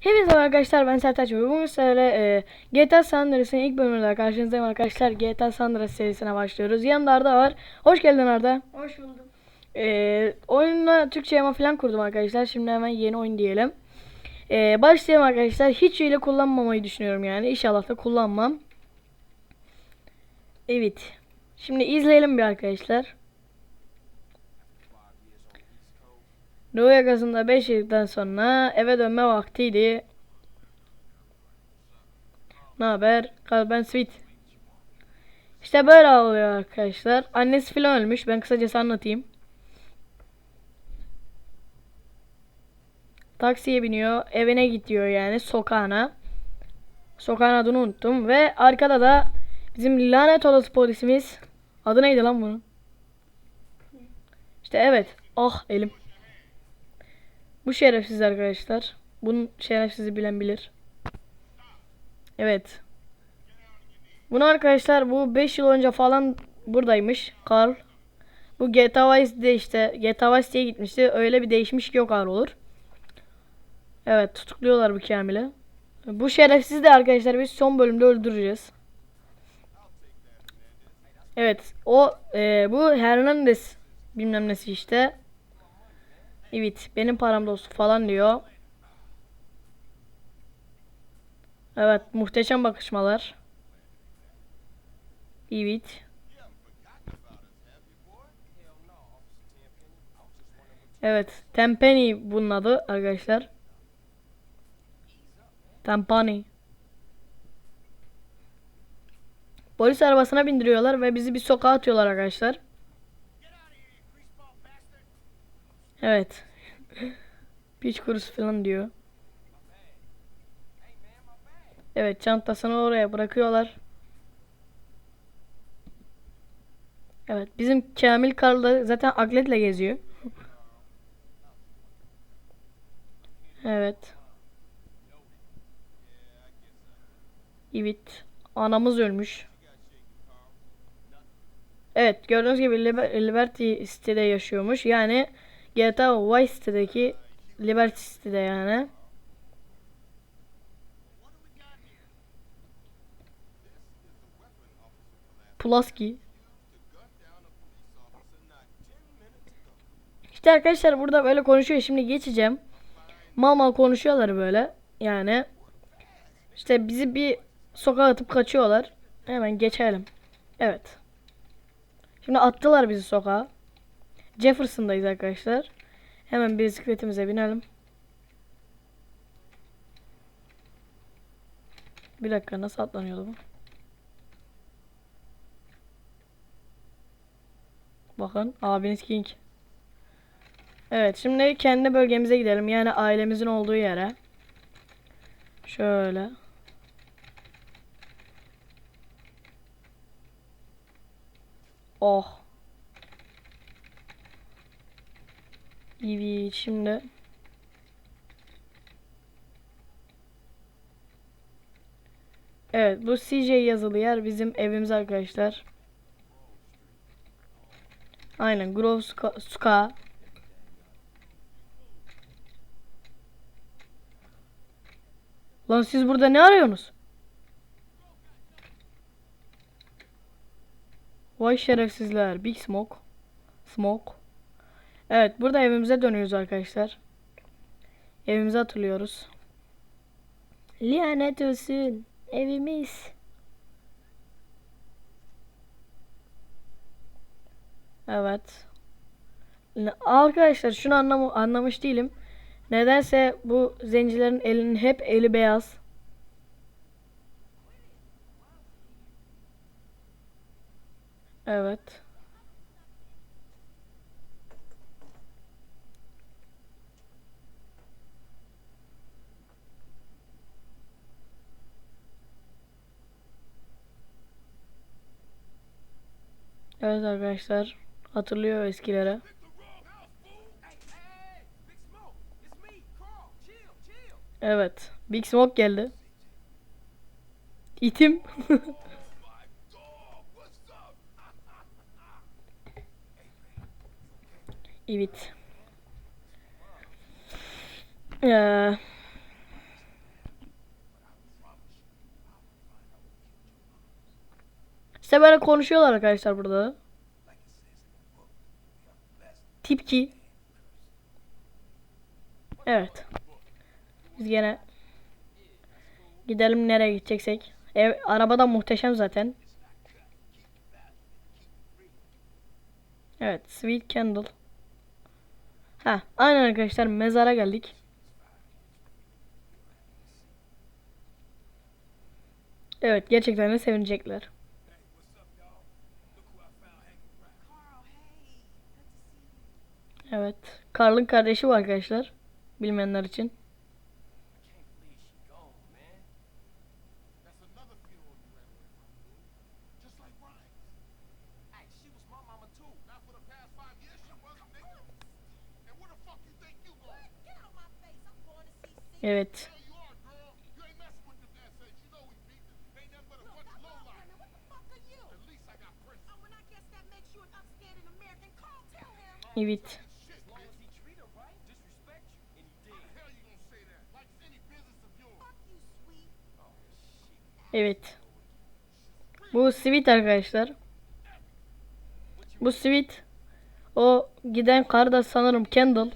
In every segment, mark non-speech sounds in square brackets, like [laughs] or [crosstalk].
Hepinize arkadaşlar ben Sertaç ve bugün sizlerle e, GTA San Andreas'ın ilk bölümünde karşınızdayım arkadaşlar. GTA San Andreas serisine başlıyoruz. Yanımda Arda var. Hoş geldin Arda. Hoş buldum. E, oyunla Türkçe yama falan kurdum arkadaşlar. Şimdi hemen yeni oyun diyelim. E, başlayalım arkadaşlar. Hiç hile kullanmamayı düşünüyorum yani. İnşallah da kullanmam. Evet. Şimdi izleyelim bir arkadaşlar. Doğu yakasında 5 yıldan sonra eve dönme vaktiydi. Ne haber? Ben Sweet. İşte böyle oluyor arkadaşlar. Annesi filan ölmüş. Ben kısacası anlatayım. Taksiye biniyor. Evine gidiyor yani sokağına. Sokağın adını unuttum. Ve arkada da bizim lanet olası polisimiz. Adı neydi lan bunun? İşte evet. Ah elim. Bu şerefsiz arkadaşlar. Bunun şerefsizi bilen bilir. Evet. Bunu arkadaşlar bu 5 yıl önce falan buradaymış Carl. Bu GTA Vice'de işte GTA Vice'ye gitmişti. Öyle bir değişmiş ki o Carl olur. Evet tutukluyorlar bu Kamil'i. Bu şerefsiz de arkadaşlar biz son bölümde öldüreceğiz. Evet o e, bu Hernandez bilmem nesi işte. Evet benim param dostu falan diyor. Evet muhteşem bakışmalar. Evet. Evet Tempeni bunun adı arkadaşlar. Tempani. Polis arabasına bindiriyorlar ve bizi bir sokağa atıyorlar arkadaşlar. Evet. Piç kurusu falan diyor. Evet çantasını oraya bırakıyorlar. Evet bizim Kamil Karl da zaten atletle geziyor. Evet. Evet. Anamız ölmüş. Evet gördüğünüz gibi Liber- Liberty City'de yaşıyormuş. Yani GTA Vice City'deki Liberty City'de yani. Pulaski. İşte arkadaşlar burada böyle konuşuyor. Şimdi geçeceğim. Mal mal konuşuyorlar böyle. Yani işte bizi bir sokağa atıp kaçıyorlar. Hemen geçelim. Evet. Şimdi attılar bizi sokağa. Jefferson'dayız arkadaşlar. Hemen bisikletimize binelim. Bir dakika nasıl atlanıyordu bu? Bakın abiniz King. Evet şimdi kendi bölgemize gidelim. Yani ailemizin olduğu yere. Şöyle. Oh. Evet şimdi. Evet bu CJ yazılı yer bizim evimiz arkadaşlar. Aynen Grove Ska, Ska. Lan siz burada ne arıyorsunuz? Vay şerefsizler. Big Smoke. Smoke. Evet burada evimize dönüyoruz arkadaşlar. Evimizi hatırlıyoruz. Lanet olsun. Evimiz. Evet. Arkadaşlar şunu anlam anlamış değilim. Nedense bu zencilerin elinin hep eli beyaz. Evet. Evet arkadaşlar. Hatırlıyor eskilere. Evet. Big Smoke geldi. İtim. [laughs] evet. Ee, İşte böyle konuşuyorlar arkadaşlar burada. Tip 2. Evet. Biz gene gidelim nereye gideceksek. Ev arabada muhteşem zaten. Evet, Sweet Candle. Ha, aynen arkadaşlar mezara geldik. Evet, gerçekten de sevinecekler. Evet, Carl'ın kardeşi bu arkadaşlar. Bilmeyenler için. Evet. Hell Evet. Bu Sweet arkadaşlar. Bu Sweet. O giden kar da sanırım Kendall.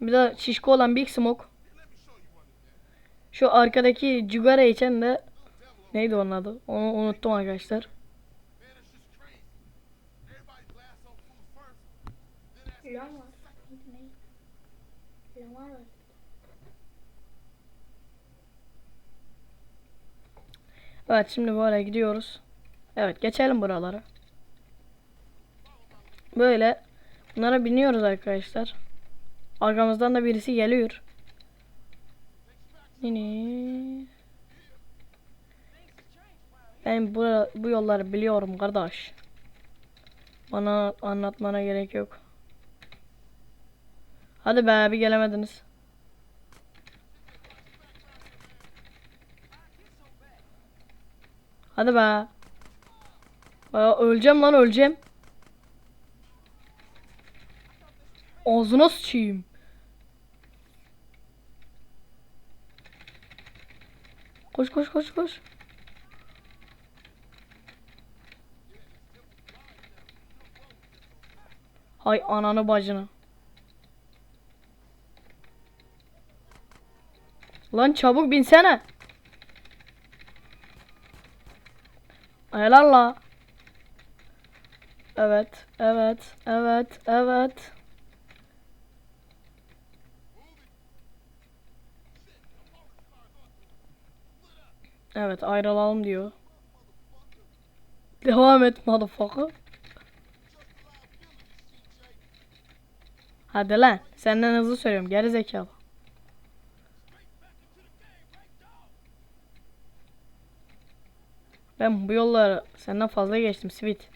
Bir de şişko olan Big Smoke. Şu arkadaki cigara içen de neydi onun adı? Onu unuttum arkadaşlar. Man, it's Evet şimdi böyle gidiyoruz. Evet geçelim buraları. Böyle bunlara biniyoruz arkadaşlar. Arkamızdan da birisi geliyor. Yine. Ben bu, bu yolları biliyorum kardeş. Bana anlatmana gerek yok. Hadi be bir gelemediniz. Hadi be. Aa, öleceğim lan öleceğim. Ağzına sıçayım. Koş koş koş koş. Hay ananı bacını. Lan çabuk binsene. Helal la. Evet, evet, evet, evet. Evet ayrılalım diyor. Devam et motherfucker. Hadi lan. Senden hızlı söylüyorum. Geri zekalı. Ben bu yolları senden fazla geçtim Sweet.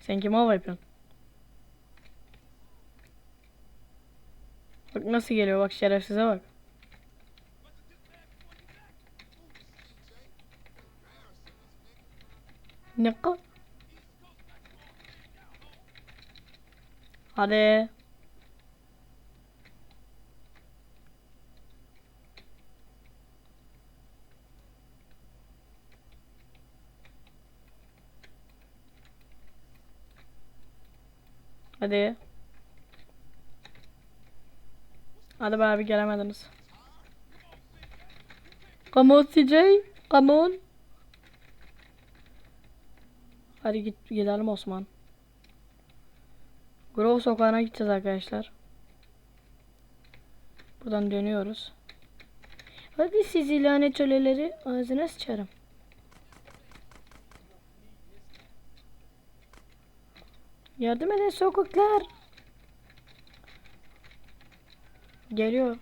Sen kime hava yapıyorsun? Bak nasıl geliyor bak şerefsize bak. Ne kadar? Hadi. Hadi. Hadi be abi gelemediniz. Come on CJ. Come on. Hadi git gidelim Osman. Grove sokağına gideceğiz arkadaşlar. Buradan dönüyoruz. Hadi sizi lanet öleleri ağzına sıçarım. Yardım edin sokaklar. Geliyor.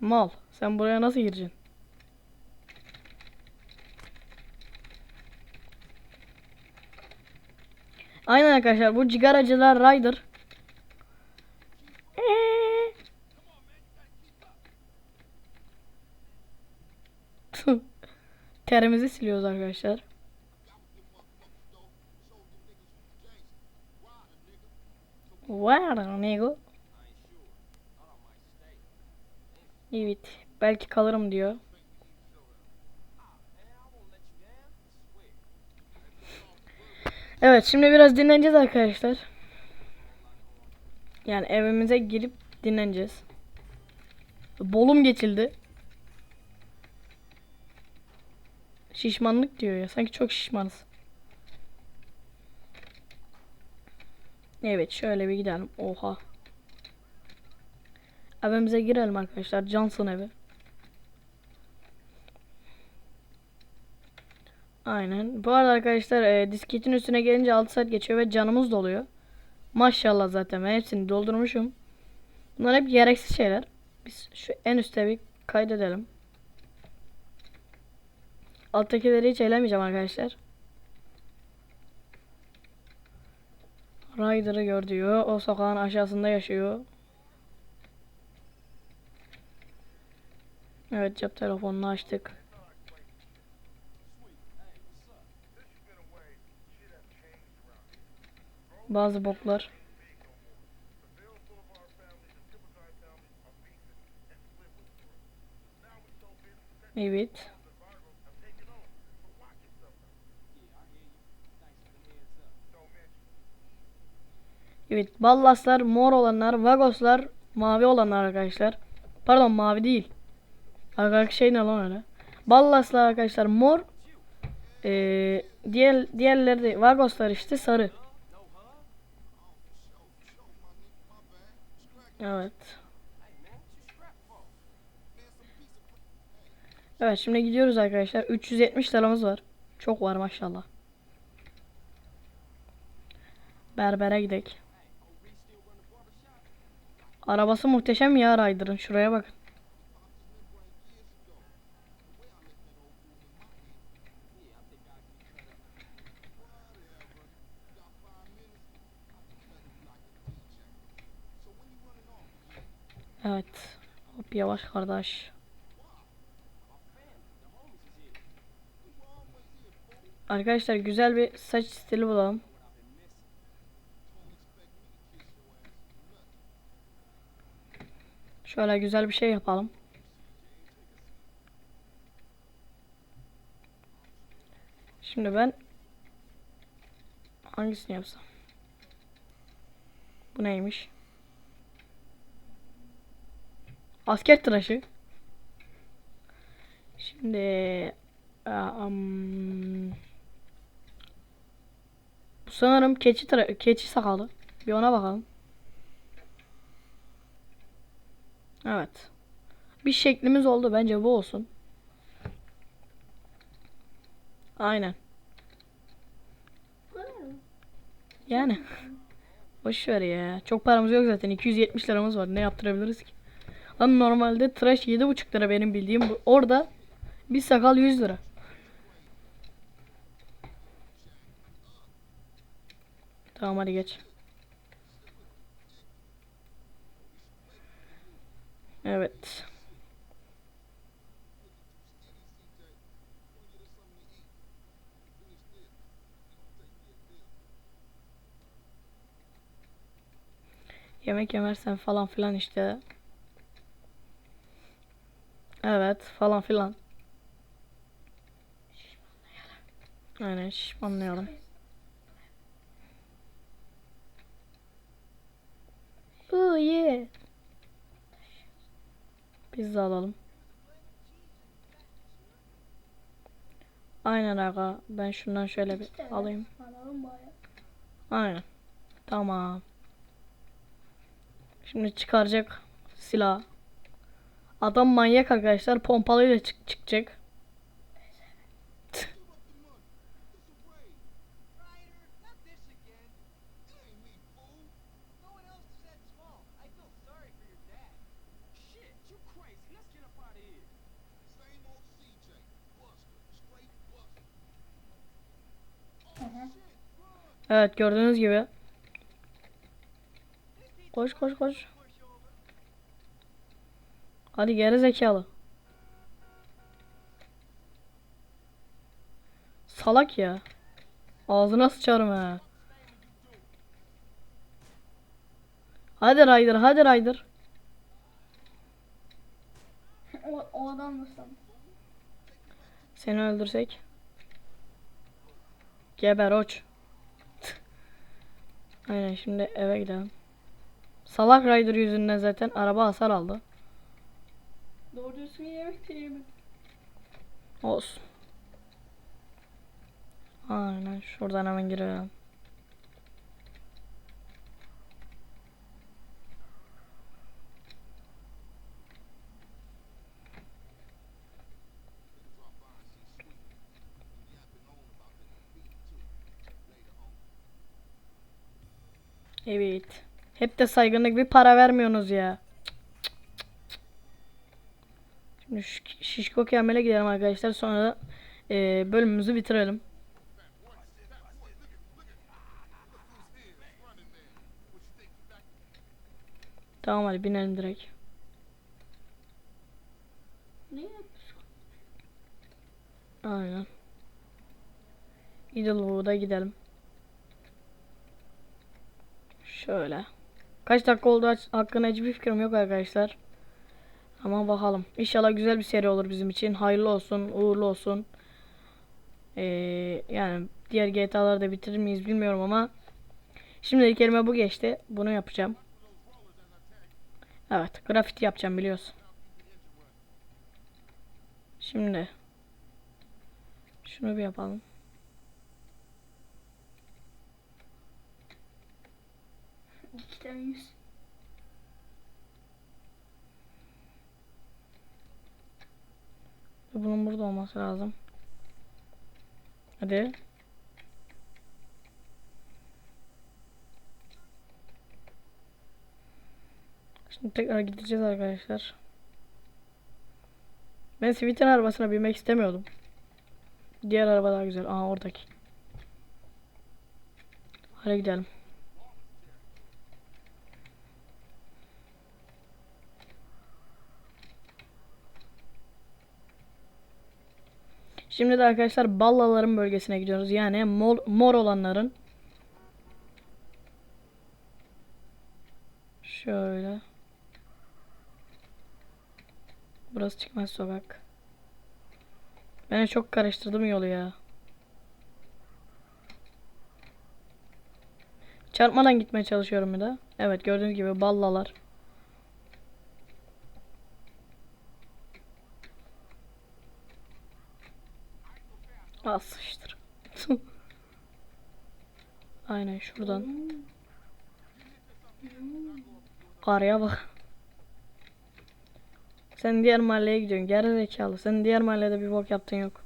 Mal. Sen buraya nasıl gireceksin? Aynen arkadaşlar bu cigaracılar Rider. Terimizi siliyoruz arkadaşlar. Wow, nigga. Evet. Belki kalırım diyor. Evet şimdi biraz dinleneceğiz arkadaşlar. Yani evimize girip dinleneceğiz. Bolum geçildi. Şişmanlık diyor ya. Sanki çok şişmanız. Evet şöyle bir gidelim. Oha. Evimize girelim arkadaşlar. Johnson evi. Aynen. Bu arada arkadaşlar e, disketin üstüne gelince 6 saat geçiyor ve canımız doluyor. Maşallah zaten ben hepsini doldurmuşum. Bunlar hep gereksiz şeyler. Biz şu en üstte bir kaydedelim. Alttakileri hiç elemeyeceğim arkadaşlar. Ryder'ı gör diyor. O sokağın aşağısında yaşıyor. Evet cep telefonunu açtık. Bazı boklar. Evet. Evet, ballaslar mor olanlar, vagoslar mavi olanlar arkadaşlar. Pardon mavi değil. Arkadaki şey ne lan öyle? Ballaslar arkadaşlar mor. Ee, diğer diğerleri de vagoslar işte sarı. Evet. Evet şimdi gidiyoruz arkadaşlar. 370 liramız var. Çok var maşallah. Berbere gidelim. Arabası muhteşem ya Ryder'ın. Şuraya bakın. Evet. Hop yavaş kardeş. Arkadaşlar güzel bir saç stili bulalım. Şöyle güzel bir şey yapalım. Şimdi ben hangisini yapsam? Bu neymiş? Asker tıraşı. Şimdi bu sanırım keçi tıra keçi sakalı. Bir ona bakalım. Evet. Bir şeklimiz oldu. Bence bu olsun. Aynen. Yani. Boş ver ya. Çok paramız yok zaten. 270 liramız var. Ne yaptırabiliriz ki? Lan normalde tıraş 7,5 lira benim bildiğim. Bu- Orada bir sakal 100 lira. Tamam hadi geç. Evet. Yemek yemezsen falan filan işte. Evet falan filan. Aynen şişmanlayalım. Oh yeah. Pizza alalım. Aynen aga. Ben şundan şöyle bir alayım. Aynen. Tamam. Şimdi çıkaracak silah. Adam manyak arkadaşlar. Pompalıyla çık çıkacak. Evet gördüğünüz gibi. Koş koş koş. Hadi geri zekalı. Salak ya. Ağzına sıçarım ha. Hadi Ryder hadi Ryder. O, o adam nasıl? Seni öldürsek. Geber oç. Aynen şimdi eve gidelim. Salak Rider yüzünden zaten araba hasar aldı. Doğru düzgün yemek de yemedim. Olsun. Aynen şuradan hemen girelim. Evet. Hep de saygınlık bir para vermiyorsunuz ya. Şimdi şişko kemale gidelim arkadaşlar. Sonra da eee, bölümümüzü bitirelim. Tamam hadi binelim direkt. Ne? Aynen. Idlewood'a gidelim. Şöyle. Kaç dakika oldu hakkında hiçbir fikrim yok arkadaşlar. Ama bakalım. İnşallah güzel bir seri olur bizim için. Hayırlı olsun, uğurlu olsun. Ee, yani diğer GTA'ları da bitirir miyiz bilmiyorum ama şimdilik elime bu geçti. Bunu yapacağım. Evet, grafiti yapacağım biliyorsun. Şimdi şunu bir yapalım. İki tane yüz. Bunun burada olması lazım. Hadi. Şimdi tekrar gideceğiz arkadaşlar. Ben Sweet'in arabasına binmek istemiyordum. Diğer araba daha güzel. Aa oradaki. Hadi gidelim. Şimdi de arkadaşlar ballaların bölgesine gidiyoruz. Yani mor, mor olanların. Şöyle. Burası çıkmaz sokak. Ben çok karıştırdım yolu ya. Çarpmadan gitmeye çalışıyorum bir de. Evet gördüğünüz gibi ballalar. Al sıçtır. [laughs] Aynen şuradan. Karaya bak. Sen diğer mahalleye gidiyorsun. Geri zekalı. Sen diğer mahallede bir bok yaptın yok.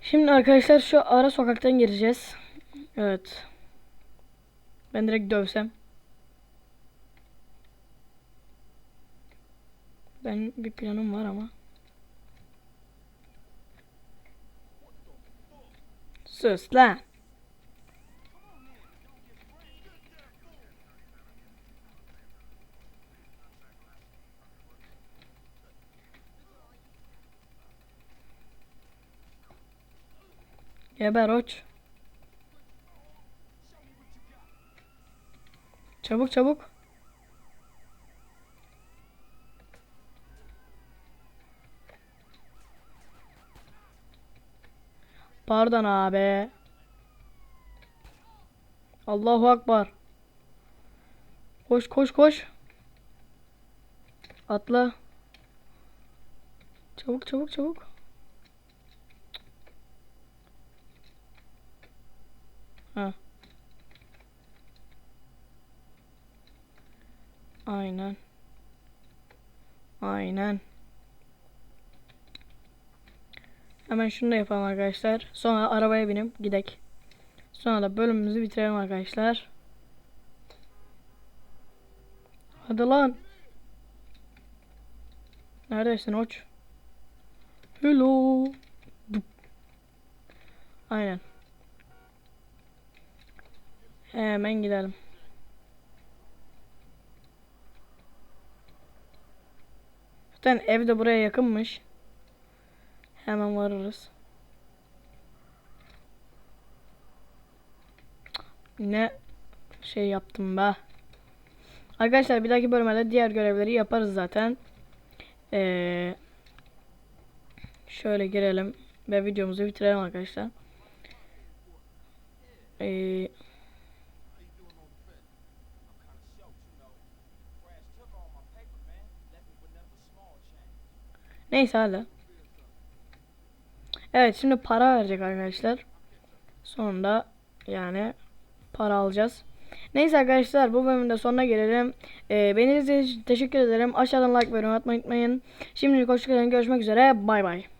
Şimdi arkadaşlar şu ara sokaktan gireceğiz. Evet. Ben direkt dövsem. Ben bir planım var ama. Sus lan. Geber oç. Çabuk çabuk. Pardon abi. Allahu Akbar. Koş koş koş. Atla. Çabuk çabuk çabuk. Ha. Aynen. Aynen. Hemen şunu da yapalım arkadaşlar. Sonra arabaya binip gidek. Sonra da bölümümüzü bitirelim arkadaşlar. Hadi lan. Neredesin oç? Hello. Dup. Aynen. Hemen gidelim. Zaten ev de buraya yakınmış. Hemen varırız. Ne şey yaptım be. Arkadaşlar bir dahaki bölümde diğer görevleri yaparız zaten. Ee, Şöyle girelim ve videomuzu bitirelim arkadaşlar. Ee, neyse hadi. Evet şimdi para verecek arkadaşlar. Sonunda yani para alacağız. Neyse arkadaşlar bu bölümün de sonuna gelelim. Ee, beni izlediğiniz için teşekkür ederim. Aşağıdan like ve yorum atmayı unutmayın. Şimdilik hoşçakalın. Görüşmek üzere. Bay bay.